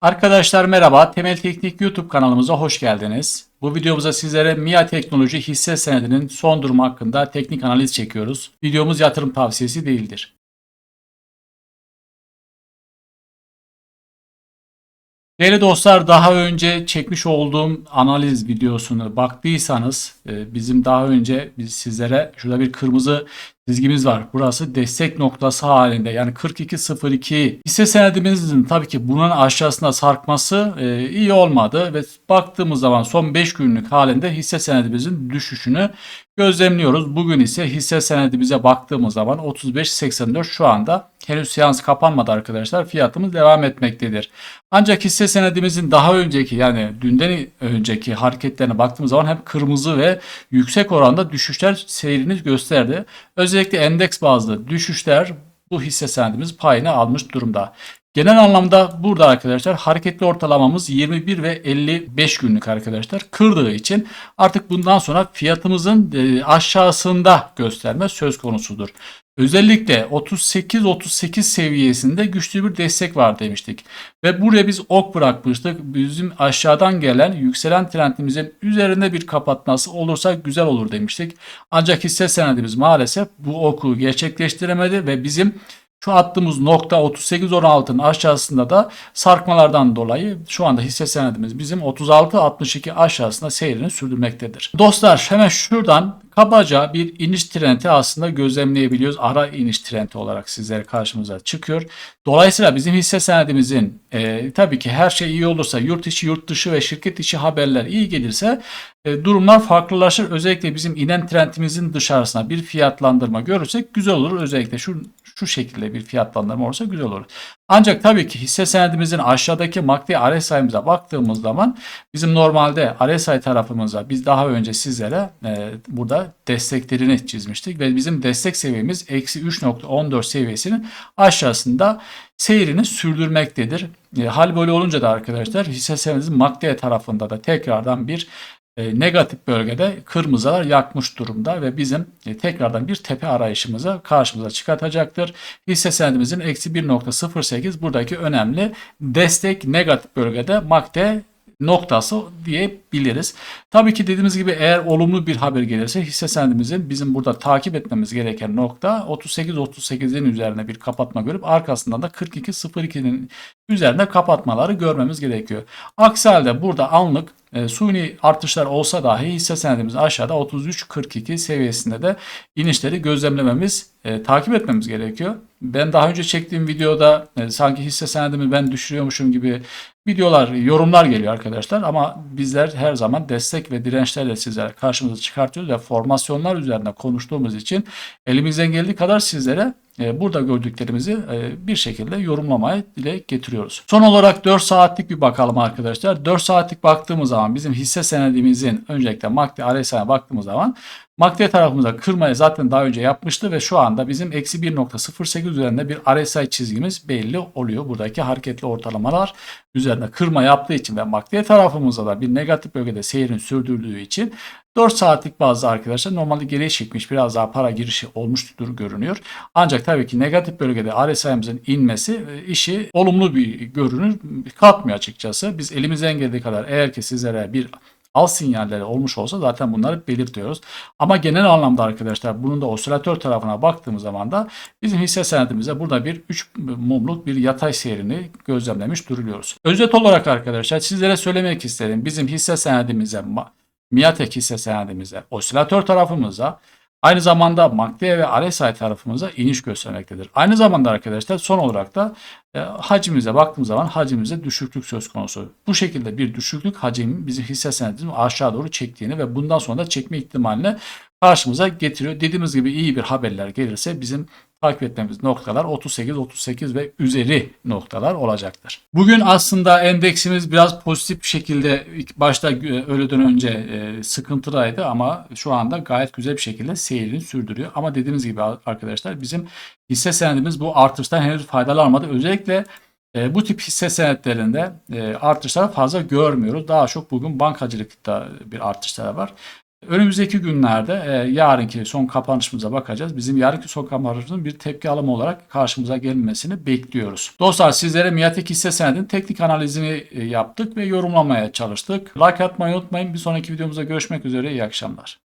Arkadaşlar merhaba, Temel Teknik YouTube kanalımıza hoş geldiniz. Bu videomuzda sizlere MIA Teknoloji hisse senedinin son durumu hakkında teknik analiz çekiyoruz. Videomuz yatırım tavsiyesi değildir. Değerli dostlar daha önce çekmiş olduğum analiz videosunu baktıysanız e, bizim daha önce biz sizlere şurada bir kırmızı çizgimiz var. Burası destek noktası halinde yani 42.02 hisse senedimizin tabii ki bunun aşağısına sarkması e, iyi olmadı ve baktığımız zaman son 5 günlük halinde hisse senedimizin düşüşünü gözlemliyoruz. Bugün ise hisse senedimize baktığımız zaman 35.84 şu anda henüz seans kapanmadı arkadaşlar. Fiyatımız devam etmektedir. Ancak hisse senedimizin daha önceki yani dünden önceki hareketlerine baktığımız zaman hep kırmızı ve yüksek oranda düşüşler seyrini gösterdi. Özellikle endeks bazlı düşüşler bu hisse senedimiz payını almış durumda. Genel anlamda burada arkadaşlar hareketli ortalamamız 21 ve 55 günlük arkadaşlar kırdığı için artık bundan sonra fiyatımızın e, aşağısında gösterme söz konusudur. Özellikle 38-38 seviyesinde güçlü bir destek var demiştik. Ve buraya biz ok bırakmıştık. Bizim aşağıdan gelen yükselen trendimizin üzerinde bir kapatması olursa güzel olur demiştik. Ancak hisse senedimiz maalesef bu oku gerçekleştiremedi ve bizim şu attığımız nokta 38.16'nın aşağısında da sarkmalardan dolayı şu anda hisse senedimiz bizim 36.62 aşağısında seyrini sürdürmektedir. Dostlar hemen şuradan kabaca bir iniş trendi aslında gözlemleyebiliyoruz. Ara iniş trendi olarak sizlere karşımıza çıkıyor. Dolayısıyla bizim hisse senedimizin e, tabii ki her şey iyi olursa yurt içi, yurt dışı ve şirket içi haberler iyi gelirse e, durumlar farklılaşır. Özellikle bizim inen trendimizin dışarısına bir fiyatlandırma görürsek güzel olur. Özellikle şu şu şekilde bir fiyatlandırma olursa güzel olur. Ancak tabii ki hisse senedimizin aşağıdaki MACD RSI'mize baktığımız zaman bizim normalde RSI tarafımıza biz daha önce sizlere e, burada desteklerini çizmiştik ve bizim destek seviyemiz eksi 3.14 seviyesinin aşağısında seyrini sürdürmektedir. E, hal böyle olunca da arkadaşlar hisse senedimizin MACD tarafında da tekrardan bir negatif bölgede kırmızılar yakmış durumda ve bizim e, tekrardan bir tepe arayışımızı karşımıza çıkartacaktır. Hisse senedimizin eksi 1.08 buradaki önemli destek negatif bölgede MACD noktası diyebiliriz. Tabii ki dediğimiz gibi eğer olumlu bir haber gelirse hisse senedimizin bizim burada takip etmemiz gereken nokta 38-38'in üzerine bir kapatma görüp arkasından da 42-02'nin üzerinde kapatmaları görmemiz gerekiyor. Aksi halde burada anlık e, suni artışlar olsa dahi hisse senedimiz aşağıda 33-42 seviyesinde de inişleri gözlemlememiz, e, takip etmemiz gerekiyor. Ben daha önce çektiğim videoda e, sanki hisse senedimi ben düşürüyormuşum gibi videolar, yorumlar geliyor arkadaşlar. Ama bizler her zaman destek ve dirençlerle sizlere karşımıza çıkartıyoruz ve formasyonlar üzerine konuştuğumuz için elimizden geldiği kadar sizlere e, burada gördüklerimizi e, bir şekilde yorumlamaya dile getiriyoruz. Son olarak 4 saatlik bir bakalım arkadaşlar. 4 saatlik baktığımız zaman bizim hisse senedimizin öncelikle MACD RSI'ye baktığımız zaman MACD tarafımıza kırmayı zaten daha önce yapmıştı ve şu anda bizim eksi 1.08 üzerinde bir RSI çizgimiz belli oluyor. Buradaki hareketli ortalamalar üzerinde kırma yaptığı için ve MACD tarafımızda da bir negatif bölgede seyrini sürdürdüğü için 4 saatlik bazı arkadaşlar normalde geriye çekmiş biraz daha para girişi olmuştur görünüyor. Ancak tabii ki negatif bölgede RSI'mizin inmesi e, işi olumlu bir görünür katmıyor açıkçası. Biz elimizden geldiği kadar eğer ki sizlere bir al sinyalleri olmuş olsa zaten bunları belirtiyoruz. Ama genel anlamda arkadaşlar bunun da osilatör tarafına baktığımız zaman da bizim hisse senedimize burada bir 3 mumluk bir yatay seyrini gözlemlemiş duruyoruz. Özet olarak arkadaşlar sizlere söylemek isterim. Bizim hisse senedimize Miatek hisse senedimize, osilatör tarafımıza aynı zamanda MACD ve RSI tarafımıza iniş göstermektedir. Aynı zamanda arkadaşlar son olarak da e, hacimize baktığımız zaman hacimimize düşüklük söz konusu. Bu şekilde bir düşüklük hacim bizim hisse senedimizin aşağı doğru çektiğini ve bundan sonra da çekme ihtimalini karşımıza getiriyor. Dediğimiz gibi iyi bir haberler gelirse bizim takip etmemiz noktalar 38, 38 ve üzeri noktalar olacaktır. Bugün aslında endeksimiz biraz pozitif bir şekilde başta e, öğleden önce e, sıkıntılıydı ama şu anda gayet güzel bir şekilde seyrini sürdürüyor. Ama dediğimiz gibi arkadaşlar bizim hisse senedimiz bu artıştan henüz faydalanmadı. Özellikle e, bu tip hisse senetlerinde e, fazla görmüyoruz. Daha çok bugün bankacılıkta bir artışlar var. Önümüzdeki günlerde e, yarınki son kapanışımıza bakacağız. Bizim yarınki son kapanışımızın bir tepki alımı olarak karşımıza gelmesini bekliyoruz. Dostlar sizlere Miatek hisse senedinin teknik analizini e, yaptık ve yorumlamaya çalıştık. Like atmayı unutmayın. Bir sonraki videomuzda görüşmek üzere. İyi akşamlar.